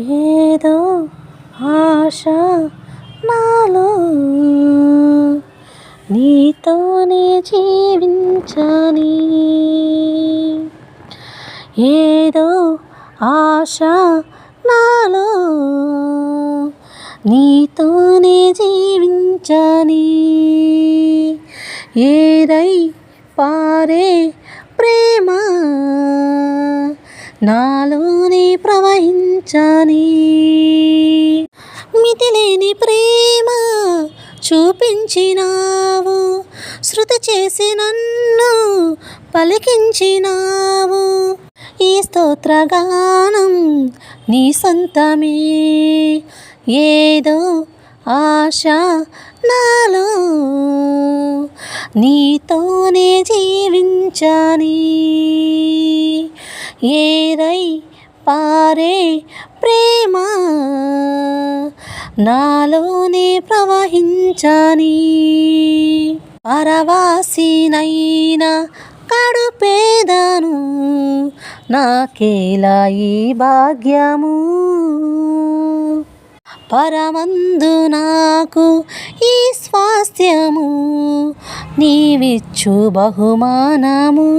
ఏదో ఆశ నాలో నీతోనే జీవించాలి ఏదో ఆశ నాలో నీతోనే జీవించాలి ఏరై పారే ప్రేమ నాలోనే ప్రవహించని మితిలేని ప్రేమ చూపించినావు శృతి చేసి నన్ను పలికించినావు. ఈ స్తోత్రగానం నీ సొంతమే. ఏదో ఆశ నాలో నీతోనే జీవించని ఏరై పారే ప్రేమ. నాలోనే ప్రవహించని పరవాసినైనా కడుపేదను నాకేలా ఈ భాగ్యము? పరమందు నాకు ఈ స్వాస్థ్యము నీవిచ్చు బహుమానము.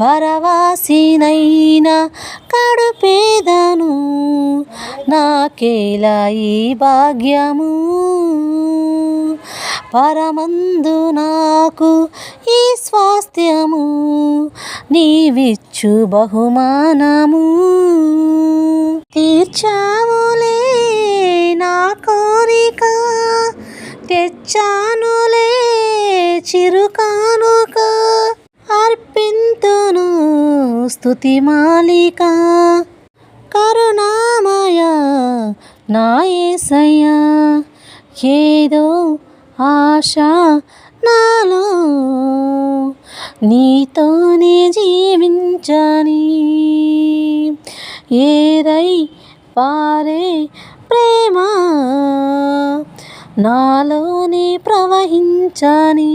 పరవాసినైనా కడుపేదను. నాకేలా ఈ భాగ్యము? పరమందు నాకు ఈ స్వాస్థ్యము. నీవిచ్చు బహుమానము. తీర్చావులే నా కోరిక. తెచ్చానులే చిరుకానుక. స్తుతి మాలిక కరుణామయ నా ఏదో ఆశ నాలో నీతోనే జీవించని ఏరై పారే ప్రేమ నాలోనే ప్రవహించని